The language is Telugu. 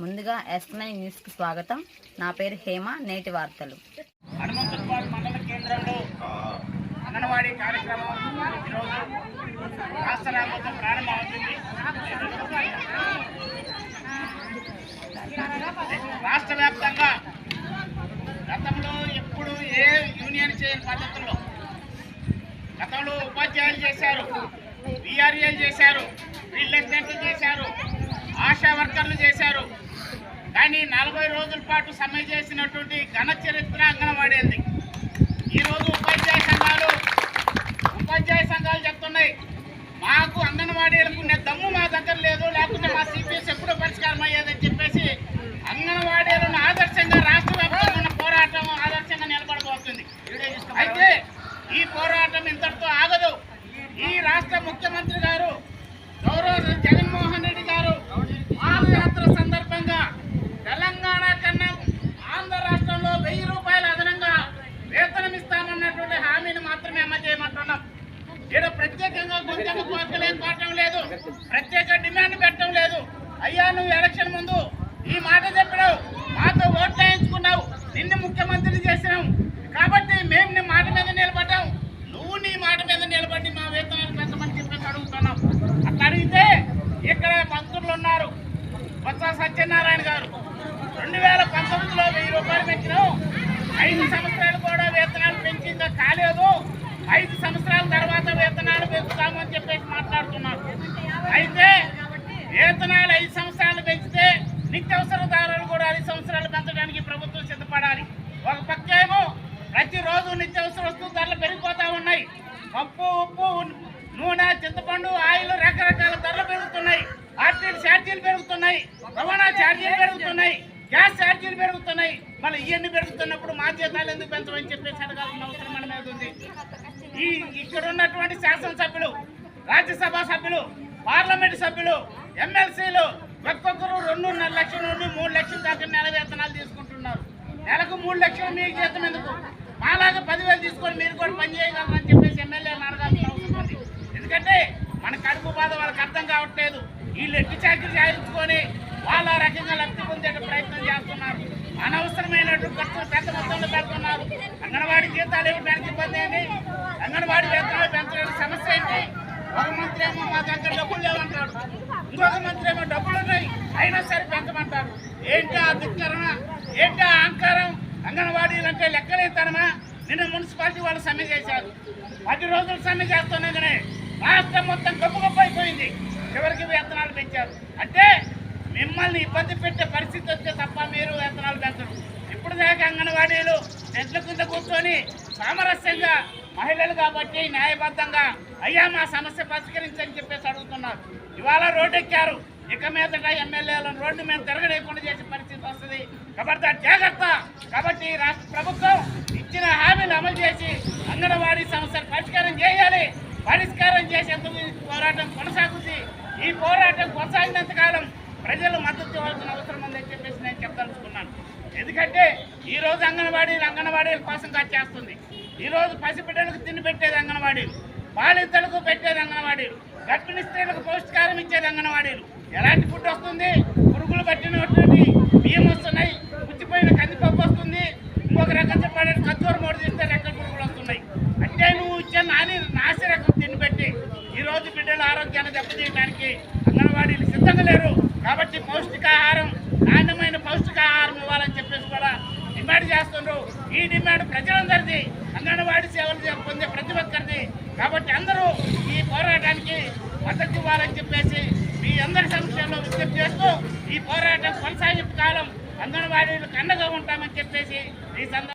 ముందుగా ఎస్ నైన్ న్యూస్కి స్వాగతం. నా పేరు హేమ నేటి వార్తలు. హనుమంతులపాడు మండల కేంద్రంలో అంగన్వాడీ కార్యక్రమం ఈరోజు రాష్ట్ర రాబోతం ప్రారంభమవుతుంది. రాష్ట్ర వ్యాప్తంగా గతంలో ఎప్పుడు ఏ యూనియన్ చేయని పద్ధతుల్లో గతంలో ఉపాధ్యాయులు చేశారు బీఆర్ఏలు చేశారు ఫీల్డ్ ఎస్టేట్లు చేశారు ఆశా వర్కర్లు చేశారు. కానీ నలభై రోజుల పాటు సమ్మె చేసినటువంటి ఘన చరిత్ర అంగన్వాడేది ఈరోజు ఉపాధ్యాయ సంఘాలు ఉపాధ్యాయ సంఘాలు చెప్తున్నాయి మాకు అంగన్వాడీలకు ఉండే దమ్ము మా దగ్గర లేదు లేకుంటే మా సిపిఎస్ ఎప్పుడో పరిష్కారం అయ్యేదని చెప్పేసి అంగన్వాడీ ప్రత్యేక డిమాండ్ పెట్టడం లేదు. అయ్యా నువ్వు ఎలక్షన్ ముందు ఈ మాట చెప్పినావు. మాతో ఓట్లు వేయించుకున్నావు. నిన్ను ముఖ్యమంత్రిని చేసినావు కాబట్టి మేము నీ మాట మీద నిలబడ్డాం. నువ్వు నీ మాట మీద నిలబడి మా వేతనాలు పెంచమని చెప్పేసి అడుగుతున్నాం. అట్లా అడిగితే ఇక్కడ మంత్రులు ఉన్నారు. బొత్స సత్యనారాయణ గారు. రెండు వేల పంతొమ్మిదిలో వెయ్యి రూపాయలు పెంచినాం. ఐదు సంవత్సరాలు కూడా వేతనాలు పెంచిందా కాలేదు. ఐదు సంవత్సరాలు తర్వాత వేతనాలు పెంచుతాము అని చెప్పేసి మాట్లాడుతున్నారు అయితే వేతనాలు ఐదు సంవత్సరాలు పెంచితే నిత్యావసర ధరలు కూడా ఐదు సంవత్సరాలు పెంచడానికి ప్రభుత్వం సిద్ధపడాలి ఒక పక్క ఏమో ప్రతిరోజు నిత్యావసర వస్తువు ధరలు పెరిగిపోతా ఉన్నాయి పప్పు ఉప్పు నూనె చింతపండు ఆయిల్ రకరకాల ధరలు పెరుగుతున్నాయి. ఆర్టీసీ ఛార్జీలు పెరుగుతున్నాయి. రవాణా ఛార్జీలు పెరుగుతున్నాయి. గ్యాస్ ఛార్జీలు పెరుగుతున్నాయి. మళ్ళీ ఇవన్నీ పెరుగుతున్నప్పుడు మా జీతాలు ఎందుకు పెంచమని చెప్పేసి అడగాల్సిన అవసరం మన మీద ఉంది. ఈ ఇక్కడ ఉన్నటువంటి శాసనసభ్యులు రాజ్యసభ సభ్యులు పార్లమెంట్ సభ్యులు ఎమ్మెల్సీలు ఒక్కొక్కరు రెండున్నర లక్షల నుండి మూడు లక్షల దాకా నెల వేతనాలు తీసుకుంటున్నారు. నెలకు మూడు లక్షలు మీకు జీతం ఎందుకు? మాలాగా పదివేలు తీసుకొని మీరు కూడా పని చేయగలరని ఎమ్మెల్యే ఎమ్మెల్యేలు అడగాల్సిన అవసరం ఉంది. ఎందుకంటే మన కడుపు బాధ వాళ్ళకి అర్థం కావట్లేదు. వీళ్ళు ఎట్టి చాకరీ చేయించుకొని వాళ్ళ రకంగా లబ్ధి పొందే ప్రయత్నం చేస్తున్నారు. అనవసరమైనటువంటి ఖర్చులు పెద్ద మొత్తంలో పెడుతున్నారు. అంగన్వాడీ జీతాలు ఇవ్వడానికి ఇబ్బంది ఏంటి? అంగన్వాడీ వేతనాలు పెంచడానికి సమస్య ఏంటి? ఒక మంత్రి ఏమో మా దగ్గర డబ్బులు లేవంటాడు. ఇంకొక మంత్రి ఏమో డబ్బులు ఉన్నాయి. అయినా సరే పెంచమంటారు. ఏంటి ఆ ధిక్కరణ? ఏంటి ఆ అహంకారం? అంగన్వాడీలు అంటే లెక్కలేతనమా నిన్న మున్సిపాలిటీ వాళ్ళు సమ్మె చేశారు. పది రోజులు సమ్మె చేస్తున్నాగానే రాష్ట్రం మొత్తం గొప్ప గొప్ప అయిపోయింది. చివరికి వేతనాలు పెంచారు. అంటే మిమ్మల్ని ఇబ్బంది పెట్టే పరిస్థితి వస్తే తప్ప మీరు వేతనాలు పెంచరు. ఇప్పుడు దాకా అంగన్వాడీలు చెట్ల కింద కూర్చొని సామరస్యంగా మహిళలు కాబట్టి న్యాయబద్ధంగా అయ్యా మా సమస్య పరిష్కరించని చెప్పేసి అడుగుతున్నారు. ఇవాళ రోడ్డు ఎక్కారు ఇక మీదట ఎమ్మెల్యేలను రోడ్డు మీద తిరగలేకుండా చేసే పరిస్థితి వస్తుంది. కాబట్టి జాగ్రత్త. కాబట్టి రాష్ట్ర ప్రభుత్వం చేసి అంగన్వాడీ సమస్యలు పరిష్కారం చేయాలి. పరిష్కారం చేసేందుకు ఈ పోరాటం కొనసాగుతుంది ఈ పోరాటం కొనసాగినంత కాలం ప్రజలు మద్దతు ఇవ్వాల్సిన అవసరం ఉందని చెప్పేసి నేను చెప్పదలుచుకున్నాను. ఎందుకంటే ఈ రోజు అంగన్వాడీలు అంగన్వాడీల కోసం చేస్తుంది. ఈ రోజు పసిబిడ్డలకు తిండి పెట్టేది అంగన్వాడీలు. బాలింతలకు పెట్టేది అంగన్వాడీలు. గర్భిణీ స్త్రీలకు పౌష్టికారం ఇచ్చేది అంగన్వాడీలు. ఎలాంటి ఫుడ్ వస్తుంది? పురుగులు పట్టిన దెబ్బతీయడానికి అంగన్వాడీలు సిద్ధంగా లేరు. కాబట్టి పౌష్టికాహారం నాణ్యమైన పౌష్టికాహారం ఇవ్వాలని చెప్పేసి కూడా డిమాండ్ చేస్తున్నారు ఈ డిమాండ్ ప్రజలందరిది అంగన్వాడీ సేవలు పొందే ప్రతి ఒక్కరిది. కాబట్టి అందరూ ఈ పోరాటానికి మద్దతు ఇవ్వాలని చెప్పేసి మీ అందరి సమక్షంలో విజ్ఞప్తి చేస్తూ ఈ పోరాటం కొనసాగింపు కాలం అంగన్వాడీలకు అండగా ఉంటామని చెప్పేసి ఈ సందర్భంగా